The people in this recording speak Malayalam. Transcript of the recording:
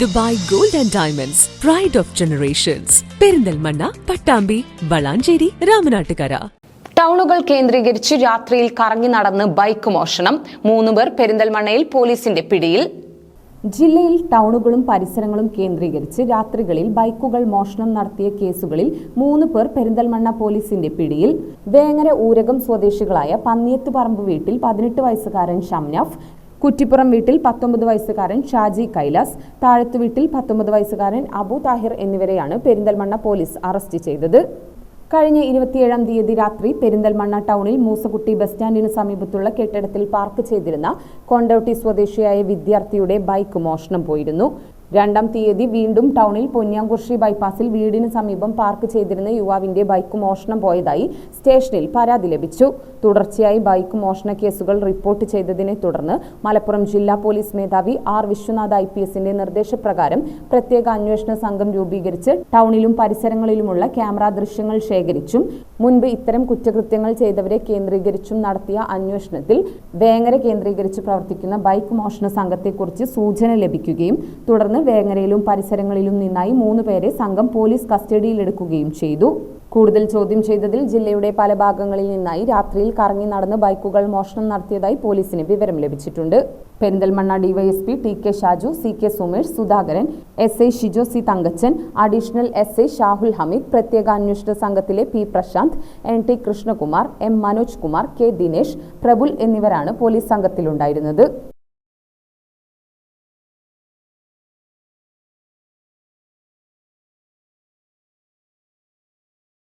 Dubai gold and diamonds pride of generations Perinthalmanna Pattambi Valanchery Ramanattukara. ടൗണുകൾ കേന്ദ്രീകരിച്ച് രാത്രിയിൽ കറങ്ങി നടന്ന് ബൈക്ക് മോഷണം. മൂന്നുപേർ പെരിന്തൽമണ്ണയിൽ പോലീസിന്റെ പിടിയിൽ. ജില്ലയിൽ ടൗണുകളും പരിസരങ്ങളും കേന്ദ്രീകരിച്ച് രാത്രികളിൽ ബൈക്കുകൾ മോഷണം നടത്തിയ കേസുകളിൽ മൂന്ന് പേർ പെരിന്തൽമണ്ണ പോലീസിന്റെ പിടിയിൽ. വേങ്ങര ഊരകം സ്വദേശികളായ പന്നിയത്ത് പറമ്പ് വീട്ടിൽ പതിനെട്ട് വയസ്സുകാരൻ ഷംനാഫ് കുറ്റിപ്പുറം വീട്ടിൽ പത്തൊമ്പത് വയസ്സുകാരൻ ഷാജി കൈലാസ് താഴത്തു വീട്ടിൽ പത്തൊമ്പത് വയസ്സുകാരൻ അബു താഹിർ എന്നിവരെയാണ് പെരിന്തൽമണ്ണ പോലീസ് അറസ്റ്റ് ചെയ്തത്. കഴിഞ്ഞ ഇരുപത്തിയേഴാം തീയതി രാത്രി പെരിന്തൽമണ്ണ ടൗണിൽ മൂസക്കുട്ടി ബസ് സ്റ്റാൻഡിന് സമീപത്തുള്ള കെട്ടിടത്തിൽ പാർക്ക് ചെയ്തിരുന്ന കൊണ്ടോട്ടി സ്വദേശിയായ വിദ്യാർത്ഥിയുടെ ബൈക്ക് മോഷണം പോയിരുന്നു. രണ്ടാം തീയതി വീണ്ടും ടൗണിൽ പൊന്നിയാംകുർശി ബൈപ്പാസിൽ വീടിന് സമീപം പാർക്ക് ചെയ്തിരുന്ന യുവാവിന്റെ ബൈക്ക് മോഷണം പോയതായി സ്റ്റേഷനിൽ പരാതി ലഭിച്ചു. തുടർച്ചയായി ബൈക്ക് മോഷണ കേസുകൾ റിപ്പോർട്ട് ചെയ്തതിനെ തുടർന്ന് മലപ്പുറം ജില്ലാ പോലീസ് മേധാവി ആർ വിശ്വനാഥ് ഐ പി എസിന്റെ നിർദ്ദേശപ്രകാരം പ്രത്യേക അന്വേഷണ സംഘം രൂപീകരിച്ച് ടൗണിലും പരിസരങ്ങളിലുമുള്ള ക്യാമറ ദൃശ്യങ്ങൾ ശേഖരിച്ചും മുൻപ് ഇത്തരം കുറ്റകൃത്യങ്ങൾ ചെയ്തവരെ കേന്ദ്രീകരിച്ചും നടത്തിയ അന്വേഷണത്തിൽ വേങ്ങര കേന്ദ്രീകരിച്ച് പ്രവർത്തിക്കുന്ന ബൈക്ക് മോഷണ സംഘത്തെക്കുറിച്ച് സൂചന ലഭിക്കുകയും തുടർന്ന് വേങ്ങരയിലും പരിസരങ്ങളിലും നിന്നായി മൂന്ന് പേരെ സംഘം പോലീസ് കസ്റ്റഡിയിലെടുക്കുകയും ചെയ്തു. കൂടുതൽ ചോദ്യം ചെയ്തതിൽ ജില്ലയുടെ പല ഭാഗങ്ങളിൽ നിന്നായി രാത്രിയിൽ കറങ്ങി നടന്ന് ബൈക്കുകൾ മോഷണം നടത്തിയതായി പോലീസിന് വിവരം ലഭിച്ചിട്ടുണ്ട്. Perinthalmanna DYSP T K Shaju C K Sumesh Sudhakaran S I Shijo C Thankachan additional S I Shahul Hameed പ്രത്യേക അന്വേഷണ സംഘത്തിലെ P Prashanth N T Krishnakumar M Manoj Kumar K Dinesh Prabul എന്നിവരാണ് പോലീസ് സംഘത്തിലുണ്ടായിരുന്നത്.